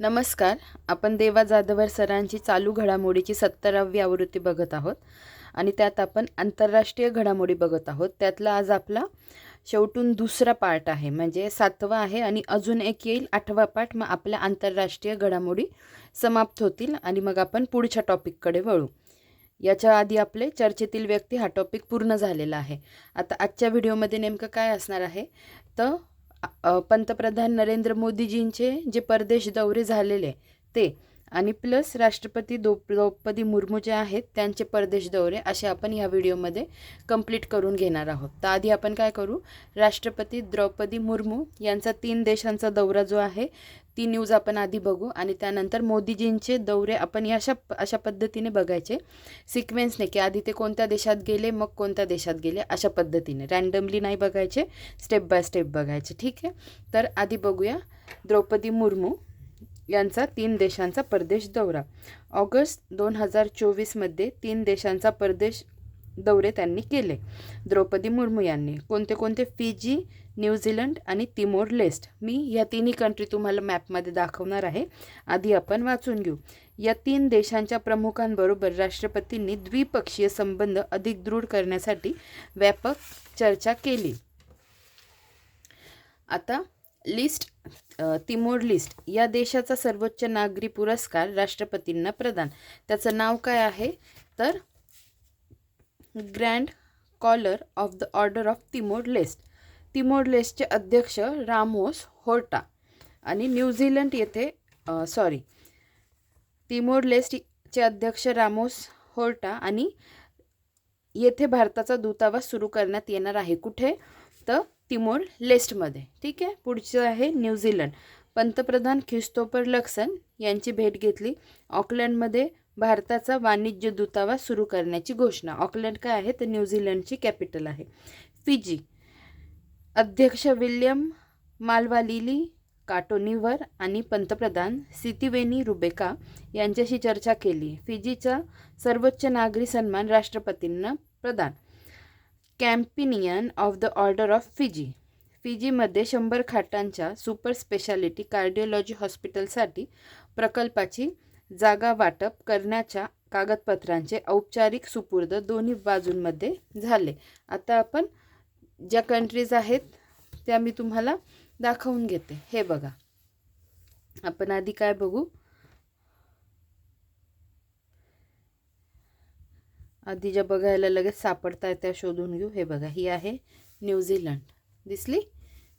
नमस्कार. आपण देवा जाधवर सरांची चालू घडामोडीची सत्तरावी आवृत्ती बघत आहोत आणि त्यात आपण आंतरराष्ट्रीय घडामोडी बघत आहोत. त्यातला आज आपला शेवटून दुसरा पार्ट आहे. म्हणजे सातवा आहे आणि अजून एक येईल. आठवा पार्ट. मग आपल्या आंतरराष्ट्रीय घडामोडी समाप्त होतील आणि मग आपण पुढच्या टॉपिककडे वळू. याच्या आधी आपले चर्चेतील व्यक्ती हा टॉपिक पूर्ण झालेला आहे. आता आजच्या व्हिडिओमध्ये नेमकं काय असणार आहे? तर पंतप्रधान नरेंद्र मोदीजींचे जे परदेश दौरे झालेले ते आणि प्लस राष्ट्रपती दो द्रौपदी मुर्मू जे आहेत त्यांचे परदेश दौरे असे आपण ह्या व्हिडिओमध्ये कंप्लीट करून घेणार आहोत. तर आधी आपण काय करू? राष्ट्रपती द्रौपदी मुर्मू यांचा तीन देशांचा दौरा जो आहे ती न्यूज आपण आधी बघू आणि त्यानंतर मोदीजींचे दौरे आपण या अशा अशा पद्धतीने बघायचे. सिक्वेन्सने की आधी ते कोणत्या देशात गेले मग कोणत्या देशात गेले अशा पद्धतीने. रँडमली नाही बघायचे स्टेप बाय स्टेप बघायचे. ठीक आहे? तर आधी बघूया द्रौपदी मुर्मू यांचा तीन देशांचा परदेश दौरा. ऑगस्ट दोन हजार चोवीसमध्ये तीन देशांचा परदेश दौरे त्यांनी केले. द्रौपदी मुर्मू यांनी. कोणते कोणते? फिजी न्यूझीलंड आणि तिमोर लेस्ट. मी या तिन्ही कंट्री तुम्हाला मॅपमध्ये दाखवणार आहे. आधी आपण वाचून घेऊ. या तीन देशांच्या प्रमुखांबरोबर राष्ट्रपतींनी द्विपक्षीय संबंध अधिक दृढ करण्यासाठी व्यापक चर्चा केली. आता लिस्ट तिमोर लिस्ट या देशाचा सर्वोच्च नागरी पुरस्कार राष्ट्रपतींना प्रदान. त्याचं नाव काय आहे? तर grand collar of the order of Timor Leste. Timor लेस्टचे अध्यक्ष रामोस होर्टा आणि न्यूझीलंड येथे सॉरी तिमोर लेस्टचे अध्यक्ष रामोस होर्टा आणि येथे भारताचा दूतावास सुरू करण्यात येणार आहे. कुठे? तर तिमोर लेस्टमध्ये. ठीक आहे? पुढचं आहे न्यूझीलंड पंतप्रधान ख्रिस्तोफर लक्सन यांची भेट घेतली. ऑकलंडमध्ये भारताचा वाणिज्य दूतावास सुरू करण्याची घोषणा. ऑकलंड काय आहे? तर न्यूझीलंडची कॅपिटल आहे. फिजी. अध्यक्ष विल्यम मालवालिली काटोनिवर आणि पंतप्रधान सितिवेनी रुबेका यांच्याशी चर्चा केली. फिजीचा सर्वोच्च नागरी सन्मान राष्ट्रपतींना प्रदान. Companion of the order of Fiji. फिजीमध्ये शंभर खाटांच्या सुपर स्पेशालिटी कार्डिओलॉजी हॉस्पिटलसाठी प्रकल्पाची जागा वाटप करण्याच्या कागदपत्रांचे औपचारिक सुपूर्द दोन्ही बाजूंमध्ये झाले. आता आपण ज्या कंट्रीज आहेत त्या मी तुम्हाला दाखवून घेते. हे बघा. आपण आधी काय बघू? आधी ज्या बघायला लगेच सापडताय त्या शोधून घेऊ. हे बघा ही आहे न्यूझीलंड दिसली?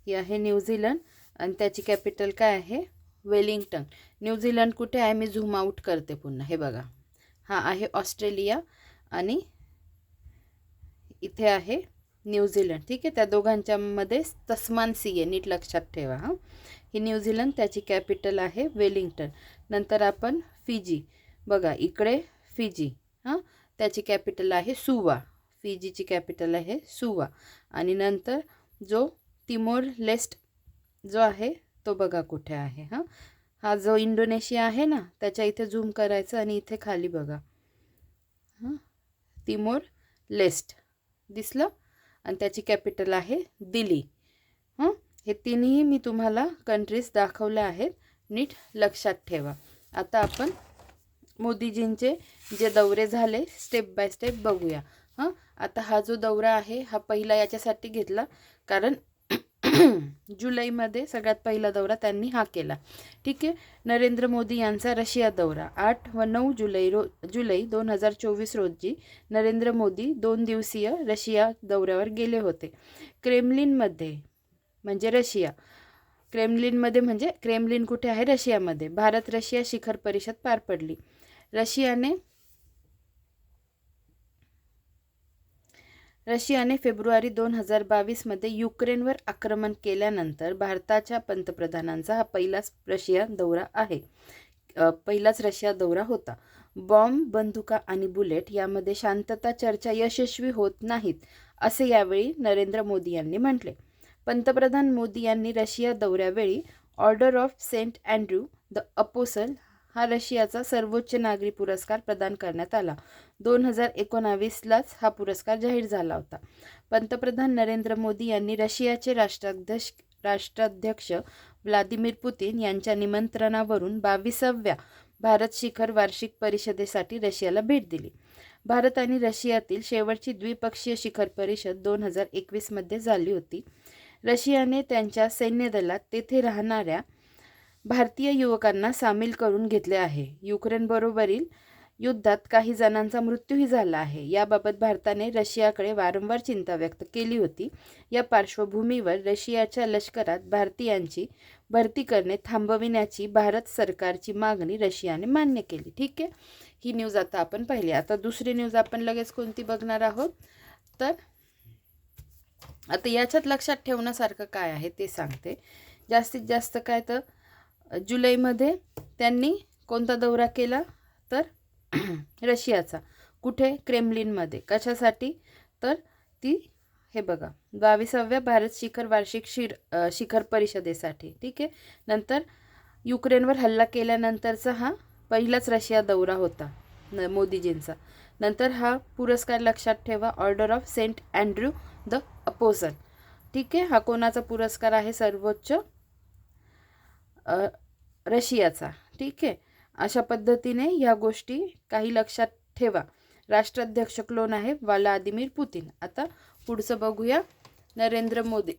ही आहे न्यूझीलंड आणि त्याची कॅपिटल काय आहे? वेलिंग्टन. न्यूझीलंड कुठे आहे? मी झूम आऊट करते पुन्हा. हे बघा. हा आहे ऑस्ट्रेलिया आणि इथे आहे न्यूझीलंड ठीक आहे? त्या दोघांच्यामध्ये तस्मान सी आहे. नीट लक्षात ठेवा हां. ही न्यूझीलंड त्याची कॅपिटल आहे वेलिंग्टन. नंतर आपण फिजी. बघा इकडे फिजी हां. त्याची कॅपिटल आहे सुवा. फिजीची कॅपिटल आहे सुवा. आणि नंतर जो तिमोर लेस्ट जो आहे तो बघा कुठे आहे हां? हा जो इंडोनेशिया आहे ना त्याच्या इथे झूम करायचं आणि इथे खाली बघा. हां? Timor Leste. दिसलं? आणि त्याची कॅपिटल आहे दिल्ली. हं? हे तिन्ही मी तुम्हाला कंट्रीज दाखवल्या आहेत नीट लक्षात ठेवा. आता आपण मोदीजींचे जे दौरे झाले स्टेप बाय स्टेप बघूया. हां? आता हा जो दौरा आहे हा पहिला याच्यासाठी घेतला. कारण जुलैमध्ये सगळ्यात पहिला दौरा त्यांनी हा केला. ठीक आहे? नरेंद्र मोदी यांचा रशिया दौरा. आठ व नऊ जुलै रो जुलै दोन हजार चोवीस रोजी नरेंद्र मोदी दोन दिवसीय रशिया दौऱ्यावर गेले होते. क्रेमलिनमध्ये म्हणजे रशिया. क्रेमलिनमध्ये म्हणजे क्रेमलिन कुठे आहे? रशियामध्ये. भारत रशिया शिखर परिषद पार पडली. रशियाने रशियाने फेब्रुवारी दोन हजार बावीसमध्ये युक्रेनवर आक्रमण केल्यानंतर भारताच्या पंतप्रधानांचा हा पहिलाच रशिया दौरा आहे. पहिलाच रशिया दौरा होता. बॉम्ब बंदुका आणि बुलेट यामध्ये शांतता चर्चा यशस्वी होत नाहीत असे यावेळी नरेंद्र मोदी यांनी म्हटले. पंतप्रधान मोदी यांनी Russia दौऱ्यावेळी order of Saint Andrew the apostle हा रशियाचा सर्वोच्च नागरी पुरस्कार प्रदान करण्यात आला. दोन हजार एकोणावीसलाच हा पुरस्कार जाहीर झाला होता. पंतप्रधान नरेंद्र मोदी यांनी रशियाचे राष्ट्राध्यक्ष राष्ट्राध्यक्ष व्लादिमीर पुतीन यांच्या निमंत्रणावरून बावीसाव्या भारत शिखर वार्षिक परिषदेसाठी रशियाला भेट दिली. भारत आणि रशियातील शेवटची द्विपक्षीय शिखर परिषद दोन हजार एकवीसमध्ये झाली होती. रशियाने त्यांच्या सैन्यदलात तेथे राहणाऱ्या भारतीय युवकांना सामील करून घेतले आहे. युक्रेनबरोबरील युद्धात काही जणांचा मृत्यूही झाला आहे. याबाबत भारताने रशियाकडे वारंवार चिंता व्यक्त केली होती. या पार्श्वभूमीवर रशियाच्या लष्करात भारतीयांची भरती करणे थांबविण्याची भारत सरकारची मागणी रशियाने मान्य केली. ठीक आहे? ही न्यूज आता आपण पाहिली. आता दुसरी न्यूज आपण लगेच कोणती बघणार आहोत? तर आता याच्यात लक्षात ठेवण्यासारखं काय आहे ते सांगते. जास्तीत जास्त काय तर जुलैमध्ये त्यांनी कोणता दौरा केला? तर रशियाचा. कुठे? क्रेमलिनमध्ये. कशासाठी? तर ती हे बघा बावीसाव्या भारत शिखर वार्षिक शिर शिखर परिषदेसाठी. ठीक आहे? नंतर युक्रेनवर हल्ला केल्यानंतरचा हा पहिलाच रशिया दौरा होता न मोदीजींचा. नंतर हा पुरस्कार लक्षात ठेवा. Order of Saint Andrew the apostle ठीक आहे? हा कोणाचा पुरस्कार आहे? सर्वोच्च रशियाचा. ठीक आहे? अशा पद्धतीने या गोष्टी काही लक्षात ठेवा. राष्ट्राध्यक्ष क्लोन आहे? Vladimir Putin. आता पुढचं बघूया. नरेंद्र मोदी.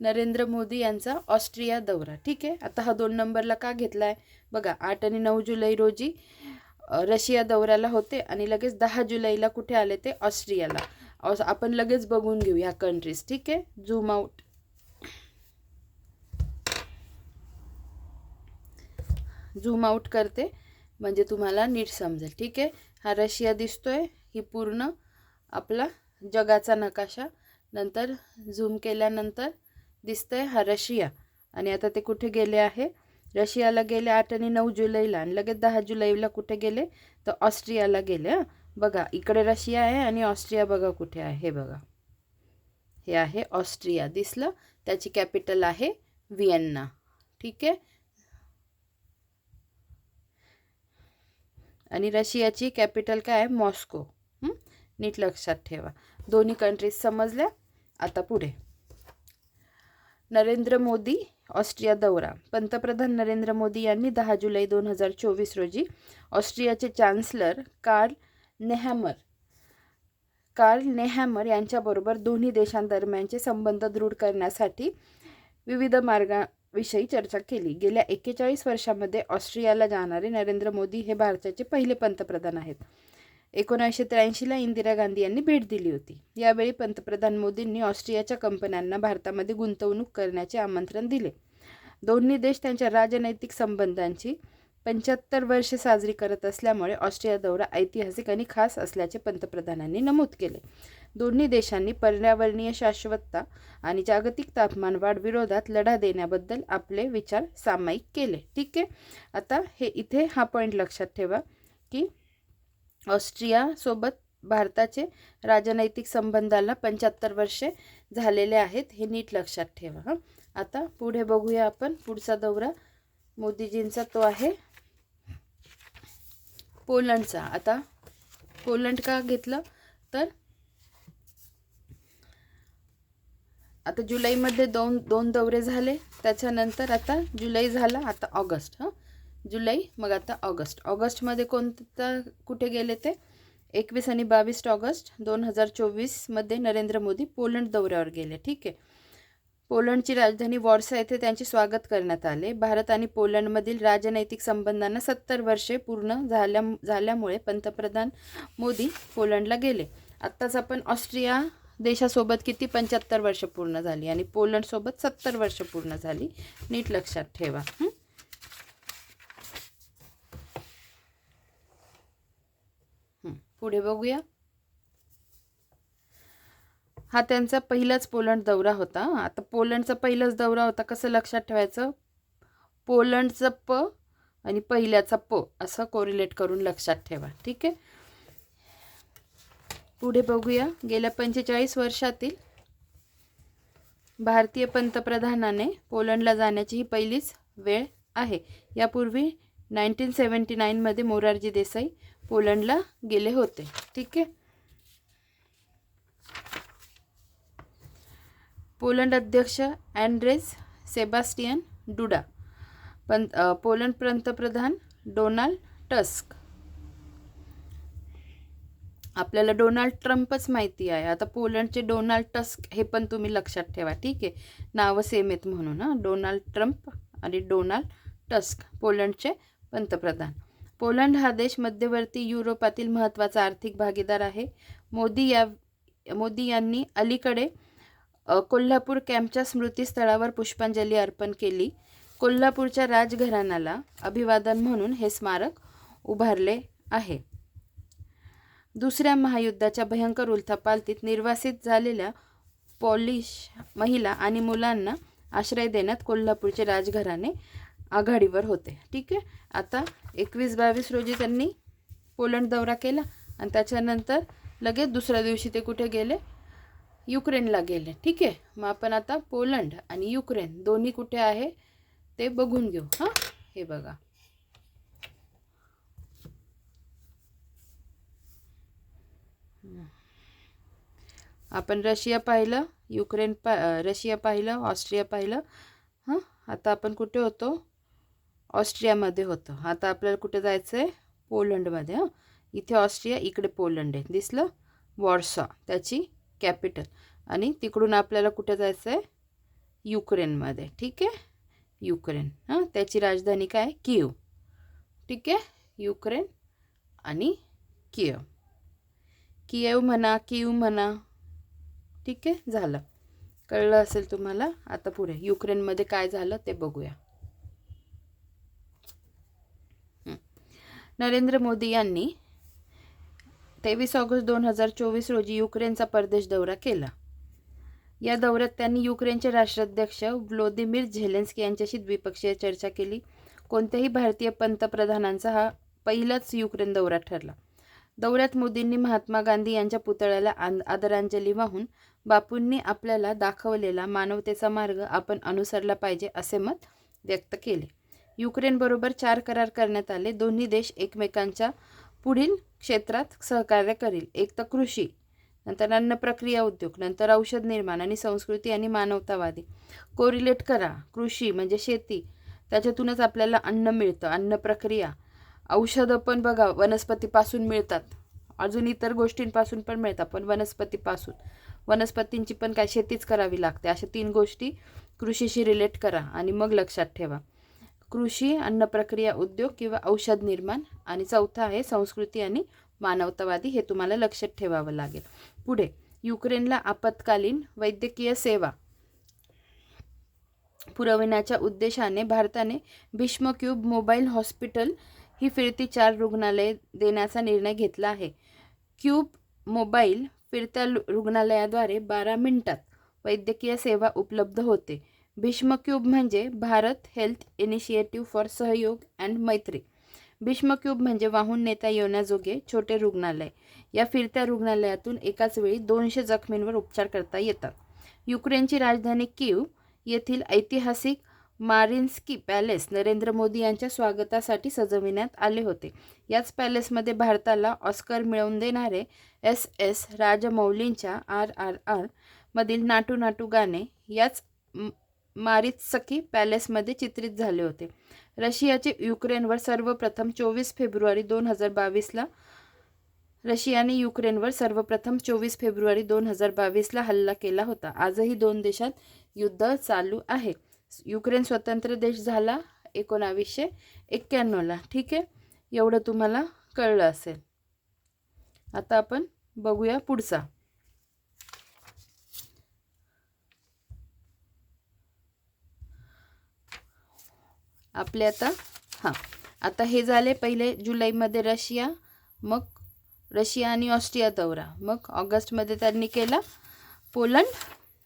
नरेंद्र मोदी यांचा ऑस्ट्रिया दौरा. ठीक आहे? आता हा दोन नंबरला का घेतला आहे बघा आठ आणि नऊ जुलै रोजी रशिया दौऱ्याला होते आणि लगेच दहा जुलैला कुठे आले ते? ऑस्ट्रियाला. आपण लगेच बघून घेऊ ह्या कंट्रीज ठीक आहे? झूम आउट झूम आउट करते. म्हणजे तुम्हाला नीट समजेल. ठीक आहे? हा रशिया दिसतो आहे ही पूर्ण आपला जगाचा नकाशा. नंतर झूम केल्यानंतर दिसतंय हा रशिया. आणि आता ते कुठे गेले आहे? रशियाला गेले आठ आणि नऊ जुलैला. आणि लगेच दहा जुलैला कुठे गेले? तर ऑस्ट्रियाला गेले हां. बघा इकडे रशिया आहे आणि ऑस्ट्रिया बघा कुठे आहे. हे बघा. हे आहे ऑस्ट्रिया. दिसलं? त्याची कॅपिटल आहे व्हिएन्ना. ठीक आहे? आणि रशियाची कॅपिटल काय आहे? मॉस्को. नीट लक्षात ठेवा. दोन्ही कंट्रीज समजल्या? आता पुढे. नरेंद्र मोदी ऑस्ट्रिया दौरा. पंतप्रधान नरेंद्र मोदी यांनी दहा जुलै दोन हजार चोवीस रोजी ऑस्ट्रियाचे chancellor Karl Nehammer Karl Nehammer यांच्याबरोबर दोन्ही देशांदरम्यानचे संबंध दृढ करण्यासाठी विविध मार्गा विषयी चर्चा केली. गेल्या एक्केचाळीस वर्षामध्ये ऑस्ट्रियाला जाणारे नरेंद्र मोदी हे भारताचे पहिले पंतप्रधान आहेत. एकोणीसशे त्र्याऐंशीला इंदिरा गांधी यांनी भेट दिली होती. यावेळी पंतप्रधान मोदींनी ऑस्ट्रियाच्या कंपन्यांना भारतामध्ये गुंतवणूक करण्याचे आमंत्रण दिले. दोन्ही देश त्यांच्या राजनैतिक संबंधांची पंच्याहत्तर वर्षे साजरी करत असल्यामुळे ऑस्ट्रिया दौरा ऐतिहासिक आणि खास असल्याचे पंतप्रधानांनी नमूद केले. दोन्ही देशांनी पर्यावरणीय शाश्वतता आणि जागतिक तापमान वाढ विरोधात लढा देण्याबद्दल आपले विचार सामायिक केले. ठीक आहे? आता हे इथे हा पॉईंट लक्षात ठेवा की ऑस्ट्रियासोबत भारताचे राजनैतिक संबंधाला पंच्याहत्तर वर्षे झालेले आहेत हे नीट लक्षात ठेवा हां. आता पुढे बघूया आपण. पुढचा दौरा मोदीजींचा तो आहे. पोलंडचा. आता पोलंड का घेतलं? तर आता जुलैमध्ये दोन दोन दौरे झाले. त्याच्यानंतर आता जुलै झाला आता ऑगस्ट हां. जुलै मग आता ऑगस्ट. ऑगस्टमध्ये कोणता कुठे गेले ते? एकवीस आणि बावीस ऑगस्ट दोन हजार चोवीसमध्ये नरेंद्र मोदी पोलंड दौऱ्यावर गेले ठीक आहे. पोलंडची राजधानी वॉर्सा येथे त्यांचे स्वागत करण्यात आले. भारत आणि पोलंडमधील राजनैतिक संबंधांना सत्तर वर्षे पूर्ण झाल्या झाल्यामुळे पंतप्रधान मोदी पोलंडला गेले. आत्ताच आपण ऑस्ट्रिया देशासोबत किती पंच्याहत्तर वर्ष पूर्ण झाली आणि पोलंडसोबत सत्तर वर्ष पूर्ण झाली. नीट लक्षात ठेवा पुढे बघूया. हा त्यांचा पहिलाच पोलंड दौरा होता. आता पोलंडचा पहिलाच दौरा होता कसं लक्षात ठेवायचं? पोलंडचं प आणि पहिल्याचा प असं कोरिलेट करून लक्षात ठेवा ठीक आहे? पुढे बघूया. गेल्या पंचेचाळीस वर्षातील भारतीय पंतप्रधानाने पोलंडला जाण्याची ही पहिलीच वेळ आहे. यापूर्वी नाईन्टीन सेवन्टी नाईनमध्ये मोरारजी देसाई पोलंडला गेले होते. ठीक आहे? पोलंड अध्यक्ष अँड्रेस सेबास्टियन डुडा पं पोलंड पंतप्रधान डोनाल्ड टस्क आपल्याला डोनाल्ड ट्रम्पच माहिती आहे. आता पोलंडचे डोनाल्ड टस्क हे पण तुम्ही लक्षात ठेवा ठीक आहे? नावं सेम आहेत म्हणून हां. डोनाल्ड ट्रम्प आणि डोनाल्ड टस्क पोलंडचे पंतप्रधान. पोलंड हा देश मध्यवर्ती युरोपातील महत्त्वाचा आर्थिक भागीदार आहे. मोदी या मोदी यांनी अलीकडे कोल्हापूर कॅम्पच्या स्मृतीस्थळावर पुष्पांजली अर्पण केली. कोल्हापूरच्या राजघराण्याला अभिवादन म्हणून हे स्मारक उभारले आहे. दुसऱ्या महायुद्धाच्या भयंकर उलथापालतीत निर्वासित झालेल्या पॉलिश महिला आणि मुलांना आश्रय देण्यात कोल्हापूरचे राजघराणे आघाडीवर होते. ठीक आहे? आता एकवीस बावीस रोजी त्यांनी पोलंड दौरा केला आणि त्याच्यानंतर लगेच दुसऱ्या दिवशी ते कुठे गेले? युक्रेनला गेले. ठीक आहे? मग आपण आता पोलंड आणि युक्रेन दोन्ही कुठे आहे ते बघून घेऊ. हां? हे बघा. आपण रशिया पाहिलं युक्रेन पा रशिया पाहिलं ऑस्ट्रिया पाहिलं. हां? आता आपण कुठे होतो? ऑस्ट्रियामध्ये होतो. आता आपल्याला कुठे जायचं आहे पोलंडमध्ये हां? इथे ऑस्ट्रिया इकडे पोलंड आहे. दिसलं? वॉर्सॉ त्याची कॅपिटल. आणि तिकडून आपल्याला कुठे जायचं आहे युक्रेनमध्ये. ठीक आहे? युक्रेन हां? त्याची राजधानी काय? आहे किव. ठीक आहे? युक्रेन आणि किव. किएव म्हणा किव म्हणा. ठीक आहे? झालं. कळलं असेल तुम्हाला? आता पुढे. युक्रेनमध्ये काय झालं ते बघूया. नरेंद्र मोदी यांनी तेवीस ऑगस्ट दोन हजार चोवीस रोजी युक्रेनचा परदेश दौरा केला. या दौऱ्यात त्यांनी युक्रेनचे राष्ट्राध्यक्ष व्लोदिमीर झेलेन्स्की यांच्याशी द्विपक्षीय चर्चा केली. कोणत्याही भारतीय पंतप्रधानांचा हा पहिलाच युक्रेन दौरा ठरला. दौऱ्यात मोदींनी महात्मा गांधी यांच्या पुतळ्याला आदरांजली वाहून बापूंनी आपल्याला दाखवलेला मानवतेचा मार्ग आपण अनुसरला पाहिजे असे मत व्यक्त केले. युक्रेनबरोबर चार करार करण्यात आले. दोन्ही देश एकमेकांच्या पुढील क्षेत्रात सहकार्य करील. एक तर कृषी नंतर अन्न प्रक्रिया उद्योग नंतर औषध निर्माण आणि संस्कृती आणि मानवतावादी. कोरिलेट करा. कृषी म्हणजे शेती. त्याच्यातूनच आपल्याला अन्न मिळतं. अन्न प्रक्रिया. औषधं पण बघा वनस्पतीपासून मिळतात. अजून इतर गोष्टींपासून पण मिळतात पण वनस्पतीपासून. वनस्पतींची पण काय शेतीच करावी लागते. अशा तीन गोष्टी कृषीशी रिलेट करा आणि मग लक्षात ठेवा. कृषी अन्न प्रक्रिया उद्योग किंवा औषध निर्माण. आणि चौथा आहे संस्कृती आणि मानवतावादी. हे तुम्हाला लक्षात ठेवावं लागेल. पुढे युक्रेनला आपत्कालीन वैद्यकीय सेवा. पुरविण्याच्या उद्देशाने भारताने भीष्म क्यूब मोबाईल हॉस्पिटल ही फिरती चार रुग्णालये देण्याचा निर्णय घेतला आहे. क्यूब मोबाईल फिरत्या रुग्णालयाद्वारे बारा मिनिटात वैद्यकीय सेवा उपलब्ध होते. भीष्म क्यूब म्हणजे Bharat health initiative for Sahyog and Maitri. Bhishma cube म्हणजे वाहून नेता येण्याजोगे छोटे रुग्णालय. या फिरत्या रुग्णालयातून एकाच वेळी दोनशे जखमींवर उपचार करता येतात. युक्रेनची राजधानी कीव येथील ऐतिहासिक मारिन्स्की पॅलेस नरेंद्र मोदी यांच्या स्वागतासाठी सजविण्यात आले होते. याच पॅलेसमध्ये भारताला ऑस्कर मिळवून देणारे एस एस राजमौलींच्या आर आर आर मधील नाटू नाटू गाणे याच मारित्सकी पॅलेसमध्ये चित्रित झाले होते. रशियाचे युक्रेनवर सर्वप्रथम चोवीस फेब्रुवारी दोन हजार बावीसला रशियाने युक्रेनवर सर्वप्रथम चोवीस फेब्रुवारी दोन हजार बावीसला हल्ला केला होता. आजही दोन देशात युद्ध चालू आहे. युक्रेन स्वतंत्र देश झाला एकोणावीसशे एक्क्याण्णवला. ठीक आहे? एवढं तुम्हाला कळलं असेल. आता आपण बघूया पुढचा. आपले आता हां. आता हे झाले पहिले जुलैमध्ये रशिया मग रशिया आणि ऑस्ट्रिया दौरा. मग ऑगस्टमध्ये त्यांनी केला पोलंड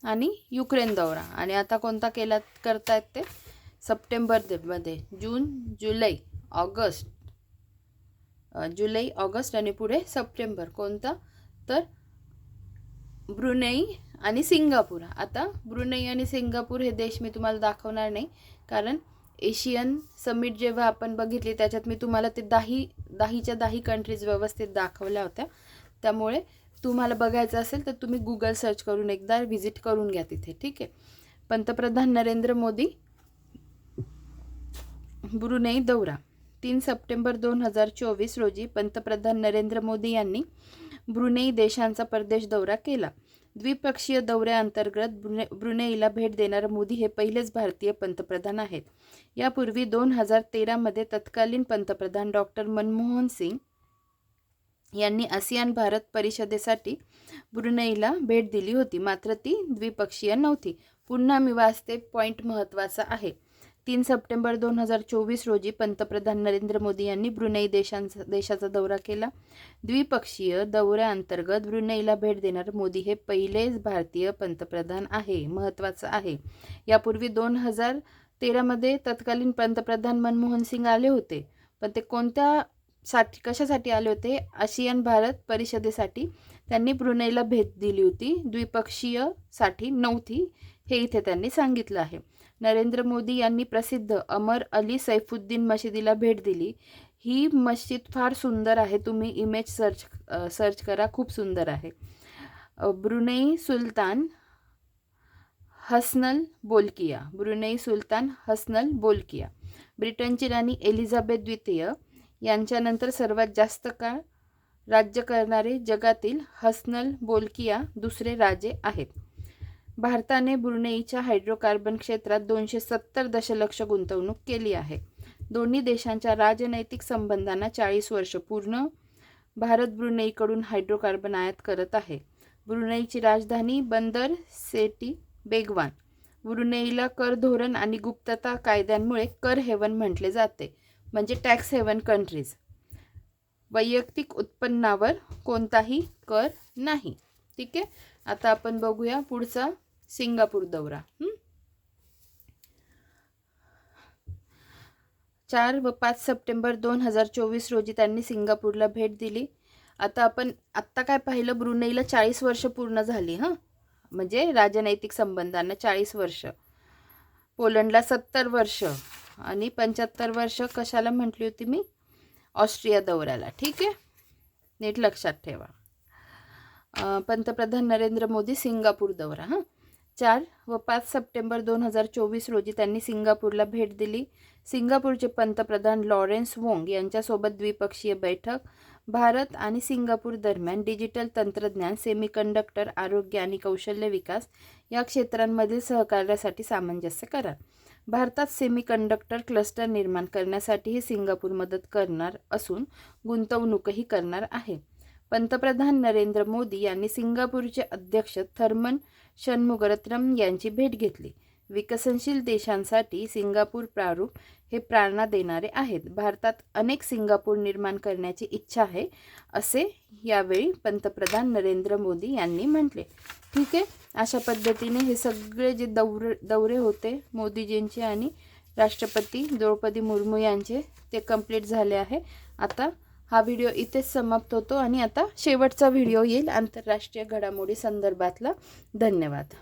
आणि युक्रेन दौरा. आणि आता कोणता केला करतायत ते? सप्टेंबरमध्ये जून जुलै ऑगस्ट. जुलै ऑगस्ट आणि पुढे सप्टेंबर. कोणता? तर ब्रुनेई आणि सिंगापूर. आता ब्रुनेई आणि सिंगापूर हे देश मी तुम्हाला दाखवणार नाही कारण एशियन समिट जेव्हा आपण बघितली त्याच्यात मी तुम्हाला ते दाही दाहीच्या दाही कंट्रीज व्यवस्थित दाखवल्या होत्या. त्यामुळे तुम्हाला बघायचं असेल तर तुम्ही गुगल सर्च करून एकदा व्हिजिट करून घ्या तिथे ठीक आहे? पंतप्रधान नरेंद्र मोदी ब्रुनेई दौरा तीन सप्टेंबर दोन हजार चोवीस रोजी पंतप्रधान नरेंद्र मोदी यांनी ब्रुनेई देशांचा परदेश दौरा केला. द्विपक्षीय दौऱ्याअंतर्गत ब्रुने ब्रुनेईला भेट देणारे मोदी हे पहिलेच भारतीय पंतप्रधान आहेत. यापूर्वी दोन हजार तेरामध्ये तत्कालीन पंतप्रधान डॉक्टर मनमोहन सिंग यांनी आसियान भारत परिषदेसाठी ब्रुनेईला भेट दिली होती. मात्र ती द्विपक्षीय नव्हती. पुन्हा मी वाचते पॉईंट महत्त्वाचा आहे. तीन सप्टेंबर दोन हजार चोवीस रोजी पंतप्रधान नरेंद्र मोदी यांनी ब्रुनेई देशांचा देशाचा दौरा केला. द्विपक्षीय दौऱ्याअंतर्गत ब्रुनेईला भेट देणारे मोदी हे पहिलेच भारतीय पंतप्रधान आहे महत्त्वाचं आहे. यापूर्वी दोन हजार तेरामध्ये तत्कालीन पंतप्रधान मनमोहन सिंग आले होते. पण ते कोणत्या साठी कशासाठी आले होते? आशियन भारत परिषदेसाठी. त्यांनी ब्रुनेला भेट दिली होती. द्विपक्षीयसाठी नव्हती. हे इथे त्यांनी सांगितलं आहे. नरेंद्र मोदी यांनी प्रसिद्ध अमर अली सैफुद्दीन मशिदीला भेट दिली. ही मस्जिद फार सुंदर आहे. तुम्ही इमेज सर्च सर्च करा. खूप सुंदर आहे. ब्रुनेई सुलतान हसनल बोलकिया. ब्रुनेई सुलतान हसनल बोलकिया. ब्रिटनची राणी एलिझाबेथ द्वितीय. यांच्यानंतर सर्वात जास्त काळ राज्य करणारे जगातील हसनल बोलकिया दुसरे राजे आहेत. भारताने ब्रुनेईच्या हायड्रोकार्बन क्षेत्रात दोनशे सत्तर दशलक्ष गुंतवणूक केली आहे. दोन्ही देशांच्या राजनैतिक संबंधांना चाळीस वर्ष पूर्ण भारत ब्रुनेईकडून हायड्रोकार्बन आयात करत आहे. ब्रुनेईची राजधानी बंदर सेटी बेगवान. ब्रुनेईला कर धोरण आणि गुप्तता कायद्यांमुळे कर हेवन म्हटले जाते. म्हणजे टॅक्स हेवन कंट्रीज वैयक्तिक उत्पन्नावर कोणताही कर नाही. ठीक आहे? आता आपण बघूया पुढचा सिंगापूर दौरा. चार व पाच सप्टेंबर दोन हजार चोवीस रोजी त्यांनी सिंगापूरला भेट दिली. आता आपण आत्ता काय पाहिलं? ब्रुनेईला चाळीस वर्ष पूर्ण झाली हां? म्हणजे राजनैतिक संबंधांना चाळीस वर्ष. पोलंडला सत्तर वर्ष. आणि पंच्याहत्तर वर्ष कशाला म्हटली होती मी? ऑस्ट्रिया दौऱ्याला. ठीक आहे? नीट लक्षात ठेवा. पंतप्रधान नरेंद्र मोदी सिंगापूर दौरा हां? चार व पाच सप्टेंबर दोन हजार चोवीस रोजी त्यांनी सिंगापूरला भेट दिली. सिंगापूरचे पंतप्रधान लॉरेन्स वोंग यांच्यासोबत द्विपक्षीय बैठक भारत आणि सिंगापूर दरम्यान डिजिटल तंत्रज्ञान सेमीकंडक्टर आरोग्य आणि कौशल्य विकास या क्षेत्रांमधील सहकार्यासाठी सामंजस्य करार भारतात सेमीकंडक्टर क्लस्टर निर्माण करण्यासाठीही सिंगापूर मदत करणार असून गुंतवणूकही करणार आहे. पंतप्रधान नरेंद्र मोदी यांनी सिंगापूरचे अध्यक्ष थर्मन षण्मुगरत्नम यांची भेट घेतली. विकसनशील देशांसाठी सिंगापूर प्रारूप हे प्रेरणा देणारे आहेत. भारतात अनेक सिंगापूर निर्माण करण्याची इच्छा आहे असे यावेळी पंतप्रधान नरेंद्र मोदी यांनी म्हटले. ठीक आहे? अशा पद्धतीने हे सगळे जे दौरे दौरे होते मोदीजींचे आणि राष्ट्रपती द्रौपदी मुर्मू यांचे ते कंप्लीट झाले आहे. आता हा व्हिडिओ इथेच समाप्त होतो आणि आता शेवटचा व्हिडिओ येईल आंतरराष्ट्रीय घडामोडी संदर्भातला. धन्यवाद.